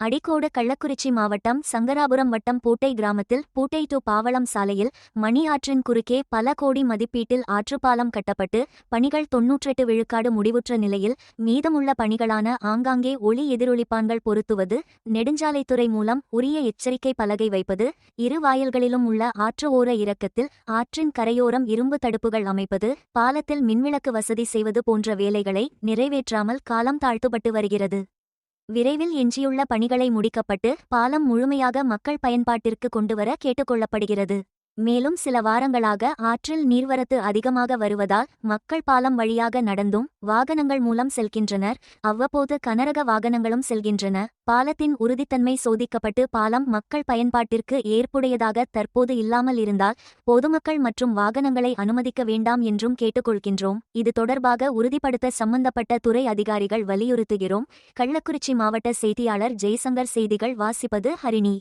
அடிக்கோடு கள்ளக்குறிச்சி மாவட்டம் சங்கராபுரம் வட்டம் பூட்டை கிராமத்தில் பூட்டை டு பாவளம் சாலையில் மணி ஆற்றின் குறுக்கே பல கோடி மதிப்பீட்டில் ஆற்றுப்பாலம் கட்டப்பட்டு பணிகள் தொன்னூற்றெட்டு விழுக்காடு முடிவுற்ற நிலையில் மீதமுள்ள பணிகளான ஆங்காங்கே ஒளி எதிரொலிப்பான்கள் பொருத்துவது நெடுஞ்சாலைத்துறை மூலம் உரிய எச்சரிக்கை பலகை வைப்பது இரு வாயில்களிலும் உள்ள ஆற்று ஓர இறக்கத்தில் ஆற்றின் கரையோரம் இரும்பு தடுப்புகள் அமைப்பது பாலத்தில் மின்விளக்கு வசதி செய்வது போன்ற வேலைகளை நிறைவேற்றாமல் காலம் தாழ்த்துப்பட்டு வருகிறது. விரைவில் எஞ்சியுள்ள பணிகளை முடிக்கப்பட்டு பாலம் முழுமையாக மக்கள் பயன்பாட்டிற்கு கொண்டுவர கேட்டுக்கொள்ளப்படுகிறது. மேலும் சில வாரங்களாக ஆற்றில் நீர்வரத்து அதிகமாக வருவதால் மக்கள் பாலம் வழியாக நடந்தும் வாகனங்கள் மூலம் செல்கின்றனர். அவ்வப்போது கனரக வாகனங்களும் செல்கின்றன. பாலத்தின் உறுதித்தன்மை சோதிக்கப்பட்டு பாலம் மக்கள் பயன்பாட்டிற்கு ஏற்புடையதாக தற்போது இல்லாமல் இருந்தால் பொதுமக்கள் மற்றும் வாகனங்களை அனுமதிக்க வேண்டாம் என்றும் கேட்டுக்கொள்கின்றோம். இது தொடர்பாக உறுதிப்படுத்த சம்பந்தப்பட்ட துறை அதிகாரிகள் வலியுறுத்துகிறோம். கள்ளக்குறிச்சி மாவட்ட செய்தியாளர் ஜெய்சங்கர் செய்திகள் வாசிப்பது ஹரிணி.